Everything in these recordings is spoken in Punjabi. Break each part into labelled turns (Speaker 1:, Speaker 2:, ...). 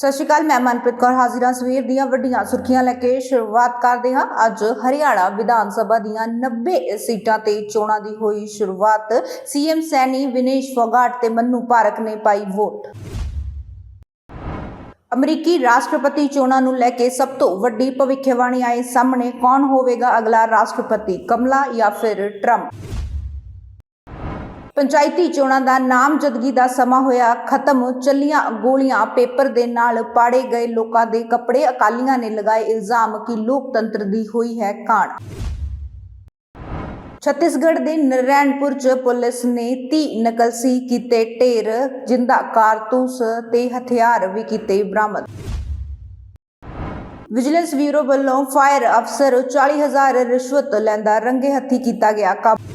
Speaker 1: ਸਤਿ ਸ਼੍ਰੀ ਅਕਾਲ, ਮੈਂ ਮਨਪ੍ਰੀਤ ਕੌਰ ਹਾਜ਼ਰਾਂ ਸਵੇਰ ਦੀਆਂ ਵੱਡੀਆਂ ਸੁਰਖੀਆਂ ਲੈ ਕੇ ਸ਼ੁਰੂਆਤ ਕਰਦੇ ਹਾਂ। ਅੱਜ ਹਰਿਆਣਾ ਵਿਧਾਨ ਸਭਾ ਦੀਆਂ 90 ਸੀਟਾਂ ਤੇ ਚੋਣਾਂ ਦੀ ਹੋਈ ਸ਼ੁਰੂਆਤ। ਸੀਐਮ ਸੈਣੀ ਵਿਨੇਸ਼ ਫੋਗਾਟ ਤੇ ਮੰਨੂ ਪਾਰਕ ਨੇ ਪਾਈ ਵੋਟ। ਅਮਰੀਕੀ ਰਾਸ਼ਟਰਪਤੀ ਚੋਣਾਂ ਨੂੰ ਲੈ ਕੇ ਸਭ ਤੋਂ ਵੱਡੀ ਭਵਿੱਖਬਾਣੀ ਆਏ ਸਾਹਮਣੇ ਕੌਣ ਹੋਵੇਗਾ ਅਗਲਾ ਰਾਸ਼ਟਰਪਤੀ, ਕਮਲਾ ਜਾਂ ਫਿਰ ਟਰੰਪ? ਪੰਚਾਇਤੀ ਚੋਣਾਂ ਦਾ ਨਾਮਜ਼ਦਗੀ ਦਾ ਸਮਾਂ ਹੋਇਆ, ਖਤਮ। ਚੱਲੀਆਂ ਗੋਲੀਆਂ ਪੇਪਰ ਦੇ ਨਾਲ ਪਾੜੇ ਗਏ ਲੋਕਾਂ ਦੇ ਕੱਪੜੇ। ਅਕਾਲੀਆਂ ਨੇ ਲਗਾਏ ਇਲਜ਼ਾਮ ਕਿ ਲੋਕਤੰਤਰ ਦੀ ਹੋਈ ਹੈ ਕਾਣ ਛੱਤੀਸਗੜ੍ਹ ਦੇ ਨਰੈਣਪੁਰ ਚ ਪੁਲਿਸ ਨੇ 30 ਨਕਲਸੀ ਕੀਤੇ ਢੇਰ, ਜਿੰਦਾ ਕਾਰਤੂਸ ਤੇ ਹਥਿਆਰ ਵੀ ਕੀਤੇ ਬਰਾਮਦ। ਵਿਜੀਲੈਂਸ ਬਿਊਰੋ ਵੱਲੋਂ ਫਾਇਰ ਅਫਸਰ 40000 ਰਿਸ਼ਵਤ ਲੈਂਦਾ ਰੰਗੇ ਹੱਥੀ ਕੀਤਾ ਗਿਆ ਕਾਬੂ।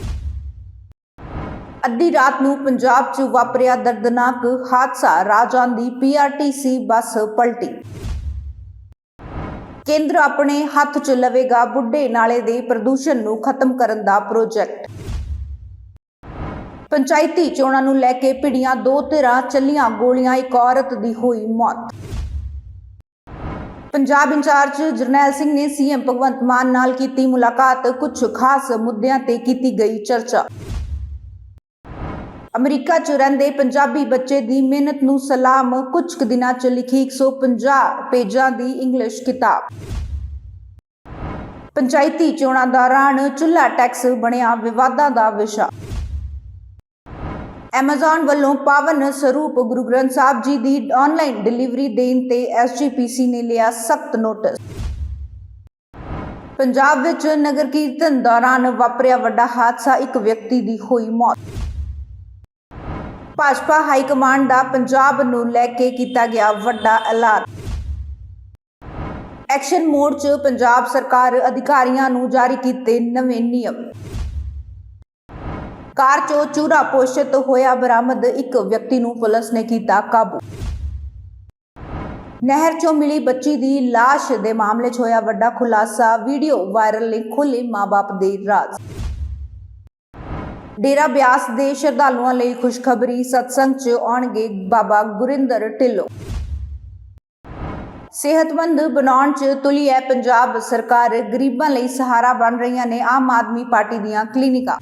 Speaker 1: ਅੱਧੀ ਰਾਤ ਨੂੰ ਪੰਜਾਬ 'ਚ ਵਾਪਰਿਆ ਦਰਦਨਾਕ ਹਾਦਸਾ, ਰਾਜਾਂ ਦੀ ਪੀਆਰਟੀਸੀ ਬੱਸ ਪਲਟੀ। ਕੇਂਦਰ ਆਪਣੇ ਹੱਥ 'ਚ ਲਵੇਗਾ ਬੁੱਢੇ ਨਾਲੇ ਦੇ ਪ੍ਰਦੂਸ਼ਣ ਨੂੰ ਖਤਮ ਕਰਨ ਦਾ ਪ੍ਰੋਜੈਕਟ। ਪੰਚਾਇਤੀ ਚੋਣਾਂ ਨੂੰ ਲੈ ਕੇ ਭਿੜੀਆਂ ਦੋ ਧਿਰਾਂ ਚੱਲੀਆਂ ਗੋਲੀਆਂ, ਇੱਕ ਔਰਤ ਦੀ ਹੋਈ ਮੌਤ। ਪੰਜਾਬ ਇੰਚਾਰਜ ਜਰਨੈਲ ਸਿੰਘ ਨੇ ਸੀਐਮ ਭਗਵੰਤ ਮਾਨ ਨਾਲ ਕੀਤੀ ਮੁਲਾਕਾਤ ਕੁਝ ਖਾਸ ਮੁੱਦਿਆਂ ਤੇ ਕੀਤੀ ਗਈ ਚਰਚਾ। ਅਮਰੀਕਾ 'ਚ ਰਹਿੰਦੇ ਪੰਜਾਬੀ ਬੱਚੇ ਦੀ ਮਿਹਨਤ ਨੂੰ ਸਲਾਮ, ਕੁਝ ਕੁ ਦਿਨਾਂ 'ਚ ਲਿਖੀ 150 ਪੇਜਾਂ ਦੀ ਇੰਗਲਿਸ਼ ਕਿਤਾਬ। ਪੰਚਾਇਤੀ ਚੋਣਾਂ ਦੌਰਾਨ ਚੁੱਲ੍ਹਾ ਟੈਕਸ ਬਣਿਆ ਵਿਵਾਦਾਂ ਦਾ ਵਿਸ਼ਾ। Amazon ਵੱਲੋਂ ਪਾਵਨ ਸਰੂਪ ਗੁਰੂ ਗ੍ਰੰਥ ਸਾਹਿਬ ਜੀ ਦੀ ਆਨਲਾਈਨ ਡਿਲੀਵਰੀ ਦੇਣ ਤੇ SGPC ਨੇ ਲਿਆ ਸਖਤ ਨੋਟਿਸ ਪੰਜਾਬ ਵਿੱਚ ਨਗਰ ਕੀਰਤਨ ਦੌਰਾਨ ਵਾਪਰਿਆ ਵੱਡਾ ਹਾਦਸਾ, ਇੱਕ ਵਿਅਕਤੀ ਦੀ ਹੋਈ ਮੌਤ। ਭਾਜਪਾ ਹਾਈ ਕਮਾਂਡ ਦਾ ਪੰਜਾਬ ਨੂੰ ਲੈ ਕੇ ਕੀਤਾ ਗਿਆ ਵੱਡਾ ਐਲਾਨ। ਐਕਸ਼ਨ ਮੋਡ 'ਚ ਪੰਜਾਬ ਸਰਕਾਰ ਅਧਿਕਾਰੀਆਂ ਨੂੰ ਜਾਰੀ ਕੀਤੇ ਨਵੇਂ ਨਿਯਮ। ਕਾਰ 'ਚੋਂ ਚੂਰਾ ਪੋਸ਼ਿਤ ਹੋਇਆ ਬਰਾਮਦ, ਇੱਕ ਵਿਅਕਤੀ ਨੂੰ ਪੁਲਿਸ ਨੇ ਕੀਤਾ ਕਾਬੂ। ਨਹਿਰ 'ਚੋਂ ਮਿਲੀ ਬੱਚੀ ਦੀ ਲਾਸ਼ ਦੇ ਮਾਮਲੇ 'ਚ ਹੋਇਆ ਵੱਡਾ ਖੁਲਾਸਾ, ਵੀਡੀਓ ਵਾਇਰਲ ਨੇ ਖੋਲੇ ਮਾਪੇ ਦੇ ਰਾਜ਼। ਡੇਰਾ ਬਿਆਸ ਦੇ ਸ਼ਰਧਾਲੂਆਂ ਲਈ ਖੁਸ਼ਖਬਰੀ ਸਤਸੰਗ 'ਚ ਆਉਣਗੇ ਬਾਬਾ ਗੁਰਿੰਦਰ ਢਿੱਲੋਂ। ਸਿਹਤਮੰਦ ਬਣਾਉਣ 'ਚ ਤੁਲੀ ਹੈ ਪੰਜਾਬ ਸਰਕਾਰ, ਗਰੀਬਾਂ ਲਈ ਸਹਾਰਾ ਬਣ ਰਹੀਆਂ ਨੇ ਆਮ ਆਦਮੀ ਪਾਰਟੀ ਦੀਆਂ ਕਲੀਨਿਕਾਂ।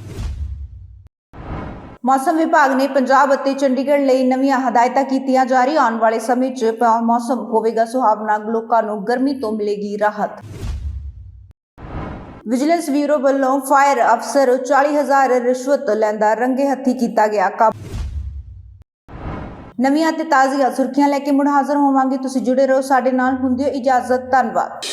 Speaker 1: ਮੌਸਮ ਵਿਭਾਗ ਨੇ ਪੰਜਾਬ ਅਤੇ ਚੰਡੀਗੜ੍ਹ ਲਈ ਨਵੀਆਂ ਹਦਾਇਤਾਂ ਕੀਤੀਆਂ। ਜਾਰੀ ਆਉਣ ਵਾਲੇ ਸਮੇਂ 'ਚ ਮੌਸਮ ਹੋਵੇਗਾ ਸੁਹਾਵਣਾ। ਲੋਕਾਂ ਨੂੰ ਗਰਮੀ ਤੋਂ ਮਿਲੇਗੀ ਰਾਹਤ। ਵਿਜੀਲੈਂਸ ਬਿਊਰੋ ਵੱਲੋਂ ਫਾਇਰ ਅਫਸਰ 40000 ਰਿਸ਼ਵਤ ਲੈਂਦਾ ਰੰਗੇ ਹੱਥੀ ਕੀਤਾ ਗਿਆ ਕਾਬੂ। ਨਵੀਆਂ ਤੇ ਤਾਜ਼ੀਆਂ ਸੁਰਖੀਆਂ ਲੈ ਕੇ ਮੁੜ ਹਾਜ਼ਰ ਹੋਵਾਂਗੇ। ਤੁਸੀਂ ਜੁੜੇ ਰਹੋ ਸਾਡੇ ਨਾਲ। ਹੁੰਦੇ ਹੋ ਇਜਾਜ਼ਤ। ਧੰਨਵਾਦ।